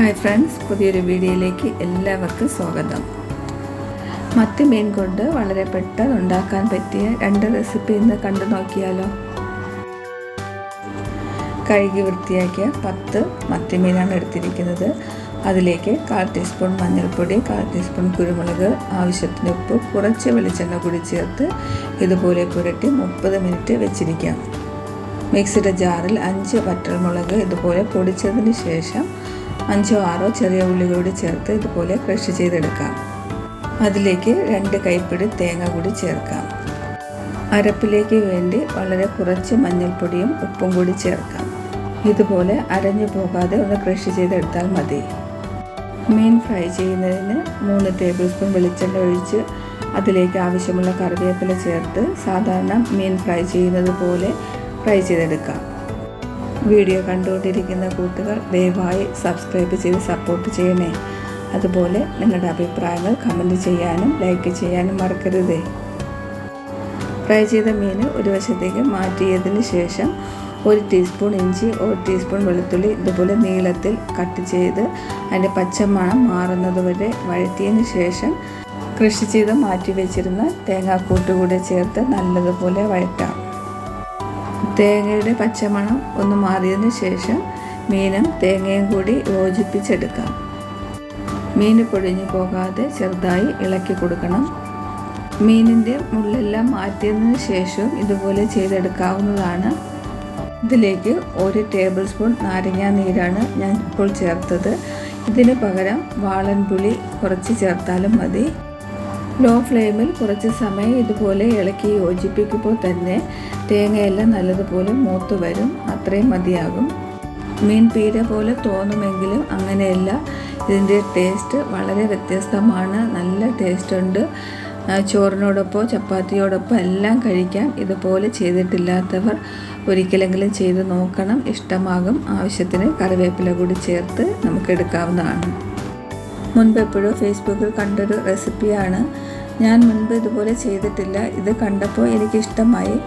Hi friends പുതിയൊരു വീഡിയോയിലേക്ക് എല്ലാവർക്കും സ്വാഗതം. മത്തി മീൻ കൊണ്ട് വളരെ പെട്ടെന്ന് ഉണ്ടാക്കാൻ പറ്റിയ രണ്ട് റെസിപ്പി ഇന്ന് കണ്ടു നോക്കിയാലോ? കഴുകി വൃത്തിയാക്കിയ പത്ത് മത്തി മീനാണ് എടുത്തിരിക്കുന്നത്. അതിലേക്ക് കാൽ ടീസ്പൂൺ മഞ്ഞൾപ്പൊടി കാൽ ടീസ്പൂൺ കുരുമുളക് ആവശ്യത്തിന് ഉപ്പ് കുറച്ച് വെളിച്ചെണ്ണ കൂടി ചേർത്ത് ഇതുപോലെ പുരട്ടി മുപ്പത് മിനിറ്റ് വെച്ചിരിക്കാം. മിക്സിയുടെ ജാറിൽ അഞ്ച് വറ്റൽമുളക് ഇതുപോലെ പൊടിച്ചതിന് ശേഷം അഞ്ചോ ആറോ ചെറിയ ഉള്ളി കൂടി ചേർത്ത് ഇതുപോലെ ക്രഷ് ചെയ്തെടുക്കാം. അതിലേക്ക് രണ്ട് കൈപ്പിടി തേങ്ങ കൂടി ചേർക്കാം. അരപ്പിലേക്ക് വേണ്ടി വളരെ കുറച്ച് മഞ്ഞൾപ്പൊടിയും ഉപ്പും കൂടി ചേർക്കാം. ഇതുപോലെ അരഞ്ഞു പോകാതെ ഒന്ന് ക്രഷ് ചെയ്തെടുത്താൽ മതി. മീൻ ഫ്രൈ ചെയ്യുന്നതിന് മൂന്ന് ടേബിൾ സ്പൂൺ വെളിച്ചെണ്ണ ഒഴിച്ച് അതിലേക്ക് ആവശ്യമുള്ള കറിവേപ്പില ചേർത്ത് സാധാരണ മീൻ ഫ്രൈ ചെയ്യുന്നത് പോലെ ഫ്രൈ ചെയ്തെടുക്കാം. വീഡിയോ കണ്ടുകൊണ്ടിരിക്കുന്ന കൂട്ടുകാർ ദയവായി സബ്സ്ക്രൈബ് ചെയ്ത് സപ്പോർട്ട് ചെയ്യണേ. അതുപോലെ നിങ്ങളുടെ അഭിപ്രായങ്ങൾ കമന്റ് ചെയ്യാനും ലൈക്ക് ചെയ്യാനും മറക്കരുതേ. ഫ്രൈ ചെയ്ത മീൻ ഒരു വശത്തേക്ക് മാറ്റിയതിന് ശേഷം ഒരു ടീസ്പൂൺ ഇഞ്ചി ഒരു ടീസ്പൂൺ വെളുത്തുള്ളി ഇതുപോലെ നീളത്തിൽ കട്ട് ചെയ്ത് അതിന്റെ പച്ചമണം മാറുന്നത് വരെ വഴറ്റിയതിന് ശേഷം കൃഷി ചെയ്ത് മാറ്റി വെച്ചിരുന്ന തേങ്ങാക്കൂട്ട് കൂടെ ചേർത്ത് നല്ലതുപോലെ വഴറ്റാം. തേങ്ങയുടെ പച്ചമണം ഒന്ന് മാറിയതിന് ശേഷം മീനും തേങ്ങയും കൂടി യോജിപ്പിച്ചെടുക്കാം. മീൻ പൊടിഞ്ഞു പോകാതെ ചെറുതായി ഇളക്കി കൊടുക്കണം. മീനിന്റെ മുള്ളെല്ലാം മാറ്റിയതിന് ശേഷവും ഇതുപോലെ ചെയ്തെടുക്കാവുന്നതാണ്. ഇതിലേക്ക് ഒരു ടേബിൾ സ്പൂൺ നാരങ്ങ നീരാണ് ഞാൻ ഇപ്പോൾ ചേർത്തത്. ഇതിന് പകരം വാളൻ പുളി കുറച്ച് ചേർത്താലും മതി. ലോ ഫ്ലെയിമിൽ കുറച്ച് സമയം ഇതുപോലെ ഇളക്കി യോജിപ്പിക്കുമ്പോൾ തന്നെ തേങ്ങയെല്ലാം നല്ലതുപോലെ മൂത്ത് വരും. അത്രയും മതിയാകും. മീൻ പീര പോലെ തോന്നുമെങ്കിലും അങ്ങനെയല്ല. ഇതിന്റെ ടേസ്റ്റ് വളരെ വ്യത്യസ്തമാണ്. നല്ല ടേസ്റ്റ് ഉണ്ട് ചോറിനോടൊപ്പം ചപ്പാത്തിയോടൊപ്പം എല്ലാം കഴിക്കാം ഇതുപോലെ ചെയ്തിട്ടില്ലാത്തവർ ഒരിക്കലെങ്കിലും ചെയ്ത് നോക്കണം. ഇഷ്ടമാകും. ആവശ്യത്തിന് കറിവേപ്പില കൂടി ചേർത്ത് നമുക്ക് എടുക്കാവുന്നതാണ്. മുൻപ് എപ്പോഴും ഫേസ്ബുക്കിൽ കണ്ടൊരു റെസിപ്പിയാണ്. ഞാൻ മുൻപ് ഇതുപോലെ ചെയ്തിട്ടില്ല. ഇത് കണ്ടപ്പോൾ എനിക്കിഷ്ടമായി.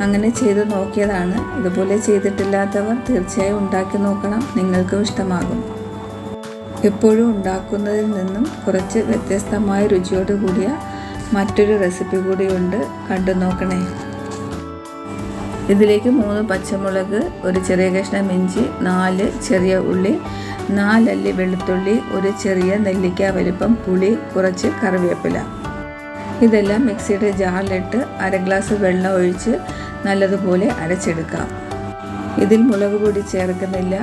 അങ്ങനെ ചെയ്ത് നോക്കിയതാണ്. ഇതുപോലെ ചെയ്തിട്ടില്ലാത്തവർ തീർച്ചയായും ഉണ്ടാക്കി നോക്കണം. നിങ്ങൾക്കും ഇഷ്ടമാകും. എപ്പോഴും ഉണ്ടാക്കുന്നതിൽ നിന്നും കുറച്ച് വ്യത്യസ്തമായ രുചിയോട് കൂടിയ മറ്റൊരു റെസിപ്പി കൂടിയുണ്ട്. കണ്ടു നോക്കണേ. ഇതിലേക്ക് മൂന്ന് പച്ചമുളക് ഒരു ചെറിയ കഷ്ണം ഇഞ്ചി നാല് ചെറിയ ഉള്ളി നാലല്ലി വെളുത്തുള്ളി ഒരു ചെറിയ നെല്ലിക്ക വലിപ്പം പുളി കുറച്ച് കറിവേപ്പില. ഇതെല്ലാം മിക്സിയുടെ ജാറിലിട്ട് അര ഗ്ലാസ് വെള്ളം ഒഴിച്ച് നല്ലതുപോലെ അരച്ചെടുക്കാം. ഇതിൽ മുളക് പൊടി ചേർക്കുന്നില്ല.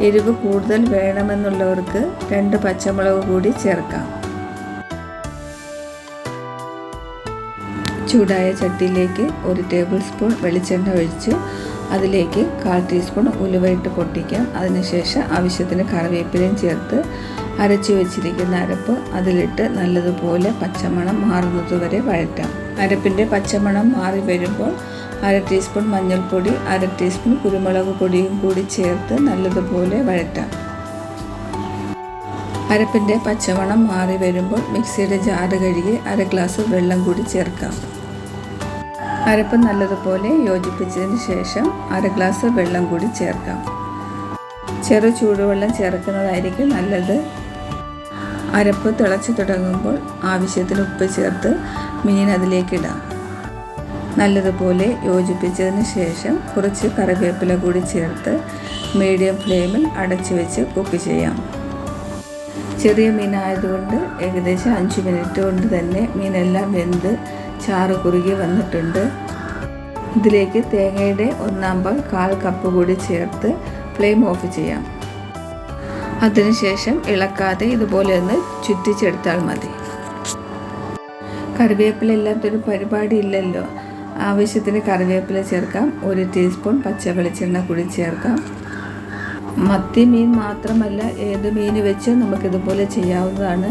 എരിവ് കൂടുതൽ വേണമെന്നുള്ളവർക്ക് രണ്ട് പച്ചമുളക് കൂടി ചേർക്കാം. ചൂടായ ചട്ടിയിലേക്ക് ഒരു ടേബിൾ സ്പൂൺ വെളിച്ചെണ്ണ ഒഴിച്ച്. അതിലേക്ക് കാൽ ടീസ്പൂൺ ഉലുവയിട്ട് പൊട്ടിക്കാം. അതിനുശേഷം ആവശ്യത്തിന് കറിവേപ്പിലയും ചേർത്ത് അരച്ചു വെച്ചിരിക്കുന്ന അരപ്പ് അതിലിട്ട് നല്ലതുപോലെ പച്ചമണം മാറുന്നതുവരെ വഴറ്റാം. അരപ്പിന്റെ പച്ചമണം മാറി വരുമ്പോൾ അര ടീസ്പൂൺ മഞ്ഞൾപ്പൊടി അര ടീസ്പൂൺ കുരുമുളക് പൊടിയും കൂടി ചേർത്ത് നല്ലതുപോലെ വഴറ്റാം. അരപ്പിന്റെ പച്ചമണം മാറി വരുമ്പോൾ മിക്സിയുടെ ജാറ് കഴുകി അര ഗ്ലാസ് വെള്ളം കൂടി ചേർക്കാം. അരപ്പ് നല്ലതുപോലെ യോജിപ്പിച്ചതിന് ശേഷം അര ഗ്ലാസ് വെള്ളം കൂടി ചേർക്കാം. ചെറു ചൂടുവെള്ളം ചേർക്കുന്നതായിരിക്കും നല്ലത്. അരപ്പ് തിളച്ച് തുടങ്ങുമ്പോൾ ആവശ്യത്തിന് ഉപ്പ് ചേർത്ത് മീൻ അതിലേക്കിടാം നല്ലതുപോലെ യോജിപ്പിച്ചതിന് ശേഷം കുറച്ച് കറിവേപ്പില കൂടി ചേർത്ത് മീഡിയം ഫ്ലെയിമിൽ അടച്ചു വെച്ച് കുക്ക് ചെയ്യാം. ചെറിയ മീനായതുകൊണ്ട് ഏകദേശം അഞ്ച് മിനിറ്റ് കൊണ്ട് തന്നെ മീനെല്ലാം വെന്ത് ചാറ് കുറുകി വന്നിട്ടുണ്ട്. ഇതിലേക്ക് തേങ്ങയുടെ ഒന്നാം പാൽ കാൽ കപ്പ് കൂടി ചേർത്ത് ഫ്ലെയിം ഓഫ് ചെയ്യാം. അതിനുശേഷം ഇളക്കാതെ ഇതുപോലെ ഒന്ന് ചുറ്റിച്ചെടുത്താൽ മതി. കറിവേപ്പില ഇല്ലാത്തൊരു പരിപാടി ഇല്ലല്ലോ. ആവശ്യത്തിന് കറിവേപ്പില ചേർക്കാം. ഒരു ടീസ്പൂൺ പച്ച വെളിച്ചെണ്ണ കൂടി ചേർക്കാം. മത്തി മീൻ മാത്രമല്ല ഏത് മീൻ വെച്ച് നമുക്കിതുപോലെ ചെയ്യാവുന്നതാണ്.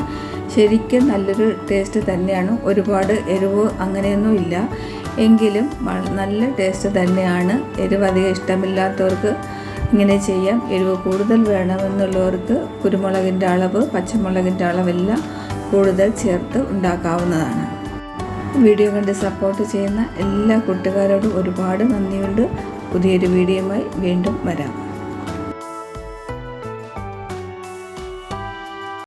ശരിക്കും നല്ലൊരു ടേസ്റ്റ് തന്നെയാണ്. ഒരുപാട് എരിവ് അങ്ങനെയൊന്നും ഇല്ല. എങ്കിലും നല്ല ടേസ്റ്റ് തന്നെയാണ്. എരിവ് അധികം ഇഷ്ടമില്ലാത്തവർക്ക് ഇങ്ങനെ ചെയ്യാം. എരിവ് കൂടുതൽ വേണമെന്നുള്ളവർക്ക് കുരുമുളകിന്റെ അളവ് പച്ചമുളകിന്റെ അളവെല്ലാം കൂടുതൽ ചേർത്ത് ഉണ്ടാക്കാവുന്നതാണ്. വീഡിയോ കണ്ട് സപ്പോർട്ട് ചെയ്യുന്ന എല്ലാ കൂട്ടുകാരോടും ഒരുപാട് നന്ദിയുണ്ട്. പുതിയൊരു വീഡിയോയുമായി വീണ്ടും വരാം.